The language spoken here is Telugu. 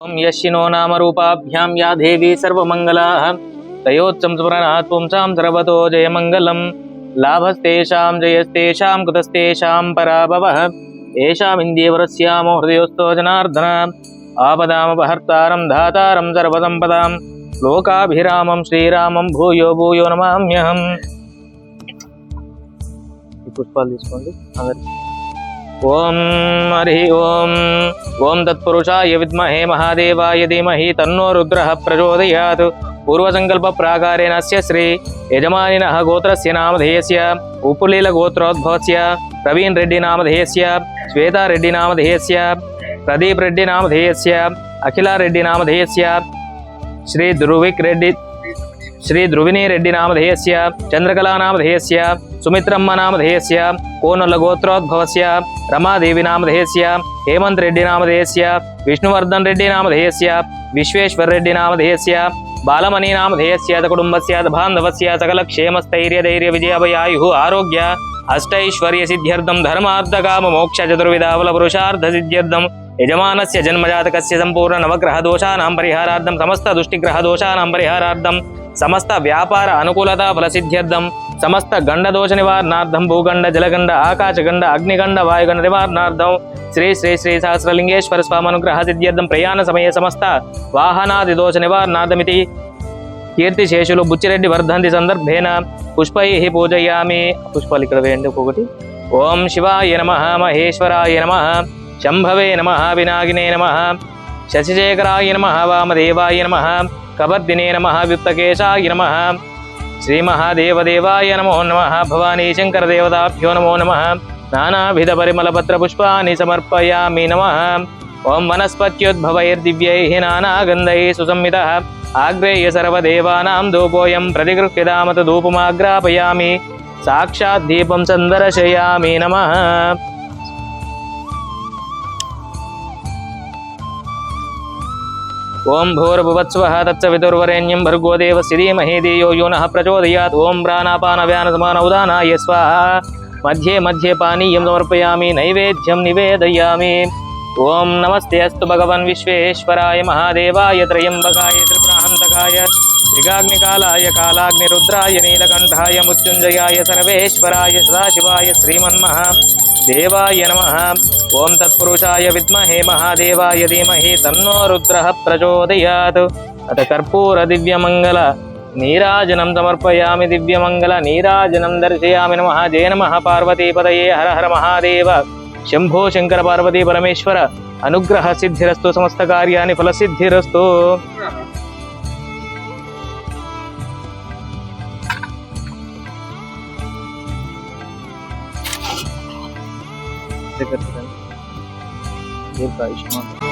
ॐ यशिनो नामरूपाभ्यां या देवी सर्वमङ्गलाः तयोच्चं स्मरणात् पुंसां सर्वतो जयमङ्गलं लाभस्तेषां जयस्तेषां कुतस्तेषां पराभवः येषामिन्द्येवरस्यामो हृदयोस्तो जनार्दन आपदामपहर्तारं धातारं सर्वसम्पदां लोकाभिरामं श्रीरामं భూయో భూయో నమామ్యహం ఈ పుష్పాలు తీసుకోండి అందరు ओम हरि ओम। ओम तत्पुरुषाय विद्महे महादेवाय धीमहि तन्नो रुद्रः प्रचोदयात्। पूर्वसङ्कल्पप्राकारेण अस्य श्री यजमानिनः गोत्रस्य नामधेयस्य, उपुलीलगोत्रोद्भवस्य, प्रवीण रेड्डी नामधेयस्य, श्वेता रेड्डी नामधेयस्य, प्रदीप रेड्डी नामधेयस्य, अखिला रेड्डी नामधेयस्य, श्री ध्रुविक रेड्डी श्री ध्रुविनी रेड्डी नामधेयस्य, चंद्रकला नामधेयस्य, सुमित्रम्मा नामधेयस्य कोनलगोत्रोद्भवस्य रमादेवी नामधेयस्य, हेमंत रेड्डी नामधेयस्य, विष्णुवर्धन रेड्डी नामधेयस्य, विश्वेश्वर रेड्डी नामधेयस्य, बालमणि नामधेयस्य कुटुम्बस्य बान्धवस्य सकलक्षेमस्थैर्यधैर्यविजयभयायुः आरोग्य, अष्टैश्वर्य सिद्ध्यर्थं धर्मार्थकाम मोक्ष चतुर्विधावलपुरुषार्थ सिद्ध्यर्थं, यजमानस्य, जन्मजातकस्य संपूर्ण नवग्रह दोषानां परिहारार्थं, समस्त दुष्टिग्रह दोषानां परिहारार्थं సమస్త వ్యాపార అనుకూలత ఫలసిద్ధ్యర్థం. సమస్త గండ దోష నివారణార్థం భూగండ జలగండ ఆకాశగండ అగ్నిగండ వాయుగండ నివారణార్థం. శ్రీ శ్రీ శ్రీ సహస్రలింగేశ్వర స్వామి అనుగ్రహ సిద్ధ్యర్థం. ప్రయాణ సమయ సమస్త వాహనాది దోష నివారణార్థమితి. కీర్తిశేషులు బుచ్చిరెడ్డి వర్ధంతి సందర్భేన పుష్పై పూజయామి. పుష్పాలు ఇక్కడ వేయండి ఒక్కొక్కటి. ఓం శివాయ నమ మహేశ్వరాయ నమ శంభవే నమ వినాగినే నమ శశిశేఖరాయ నమ వామదేవాయ నమ కబర్దినే నమ విప్తకేశాయ నమ. శ్రీమహాదేవదేవాయ నమో నమ భవానీ శంకరదేవతాభ్యో నమో నమ. నానాభిధ పరిమళపత్ర పుష్పాన్ని సమర్పయామి నమ. ఓం వనస్పత్యుద్భవైర్దివ్యై నానాగంధై సుసంహిత ఆగ్రేయ సర్వదేవానాం ధూపోయం ప్రతిగృహ్యదామత ధూపమాగ్రాపయామి. సాక్షాద్ దీపం సందర్శయామి నమ. ఓం భూర్భువత్స్వః తత్సవితుర్వరేణ్యం భర్గో దేవస్య ధీమహి ధియో యో నః ప్రచోదయాత్. ఓం ప్రాణాపానవ్యానసమానౌదానాయ స్వాహ. మధ్యే మధ్యే పానీయం సమర్పయామి నైవేద్యం నివేదయామి. ఓం నమస్తే అస్తు భగవన్ విశ్వేశ్వరాయ మహాదేవాయ త్రయంబకాయ త్రిపురాహంతకాయ త్రిగాగ్నికాలాయ కాలాగ్నిరుద్రాయ నీలకంఠాయ మృత్యుంజయాయ సర్వేశ్వరాయ సదాశివాయ శ్రీమన్మహ. దేవాయ నమ. ఓం తత్పురుషాయ విద్మహే మహాదేవాయ ధీమహి తన్నో రుద్ర ప్రచోదయాత్. అత కర్పూర దివ్యమంగళ నీరాజనం సమర్పయామి దివ్యమంగళ నీరాజనం దర్శయామి నమ. జయ నమ పార్వతీపదయే హర హర మహాదేవ. శంభో శంకర పార్వతీ పరమేశ్వర అనుగ్రహ సిద్ధిరస్తు సమస్త కార్యాన్ని ఫలసిద్ధిరస్తు. debaixo